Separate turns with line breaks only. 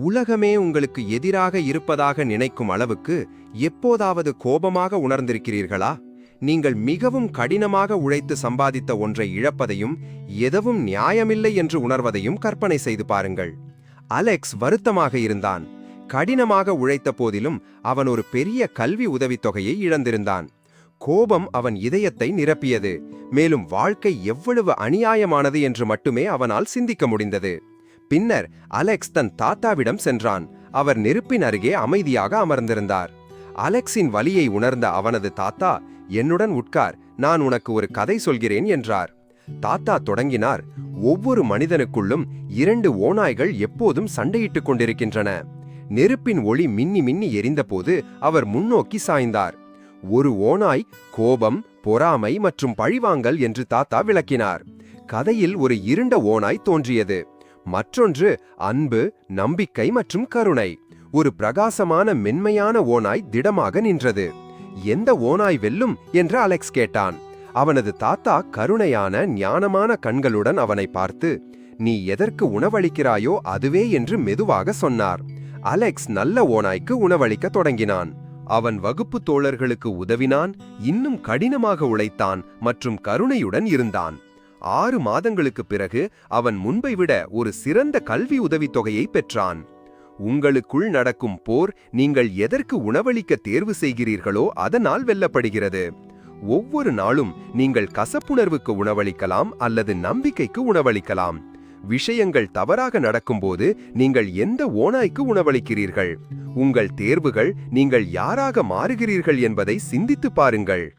உலகமே உங்களுக்கு எதிராக இருப்பதாக நினைக்கும் அளவுக்கு எப்போதாவது கோபமாக உணர்ந்திருக்கிறீர்களா? நீங்கள் மிகவும் கடினமாக உழைத்து சம்பாதித்த ஒன்றை இழப்பதையும் எதுவும் நியாயமில்லை என்று உணர்வதையும் கற்பனை செய்து பாருங்கள். அலெக்ஸ் வருத்தமாக இருந்தான். கடினமாக உழைத்த போதிலும் அவன் ஒரு பெரிய கல்வி உதவித்தொகையை இழந்திருந்தான். கோபம் அவன் இதயத்தை நிரப்பியது. மேலும் வாழ்க்கை எவ்வளவு அநியாயமானது என்று மட்டுமே அவனால் சிந்திக்க முடிந்தது. பின்னர் அலெக்ஸ் தன் தாத்தாவிடம் சென்றான். அவர் நெருப்பின் அருகே அமைதியாக அமர்ந்திருந்தார். அலெக்ஸின் வலியை உணர்ந்த அவனது தாத்தா என்னுடன் உட்கார் நான் உனக்கு ஒரு கதை சொல்கிறேன் என்றார். தாத்தா தொடங்கினார். ஒவ்வொரு மனிதனுக்குள்ளும் இரண்டு ஓநாய்கள் எப்போதும் சண்டையிட்டுக் கொண்டிருக்கின்றன. நெருப்பின் ஒளி மின்னி மின்னி எரிந்தபோது அவர் முன்னோக்கி சாய்ந்தார். ஒரு ஓநாய் கோபம் பொறாமை மற்றும் பழிவாங்கல் என்று தாத்தா விளக்கினார். கதையில் ஒரு இருண்ட ஓநாய் தோன்றியது. மற்றொன்று அன்பு நம்பிக்கை மற்றும் கருணை. ஒரு பிரகாசமான மென்மையான ஓநாய் திடமாக நின்றது. எந்த ஓநாய் வெல்லும் என்று அலெக்ஸ் கேட்டான். அவனது தாத்தா கருணையான ஞானமான கண்களுடன் அவனை பார்த்து நீ எதற்கு உணவளிக்கிறாயோ அதுவே என்று மெதுவாக சொன்னார். அலெக்ஸ் நல்ல ஓநாய்க்கு உணவளிக்க தொடங்கினான். அவன் வகுப்பு தோழர்களுக்கு உதவினான் இன்னும் கடினமாக உழைத்தான் மற்றும் கருணையுடன் இருந்தான். ஆறு மாதங்களுக்குப் பிறகு அவன் முன்பை விட ஒரு சிறந்த கல்வி உதவித்தொகையை பெற்றான். உங்களுக்குள் நடக்கும் போர் நீங்கள் எதற்கு உணவளிக்க தேர்வு செய்கிறீர்களோ அதனால் வெல்லப்படுகிறது. ஒவ்வொரு நாளும் நீங்கள் கசப்புணர்வுக்கு உணவளிக்கலாம் அல்லது நம்பிக்கைக்கு உணவளிக்கலாம். விஷயங்கள் தவறாக நடக்கும்போது நீங்கள் எந்த ஓநாய்க்கு உணவளிக்கிறீர்கள்? உங்கள் தேர்வுகள் நீங்கள் யாராக மாறுகிறீர்கள் என்பதை சிந்தித்துப் பாருங்கள்.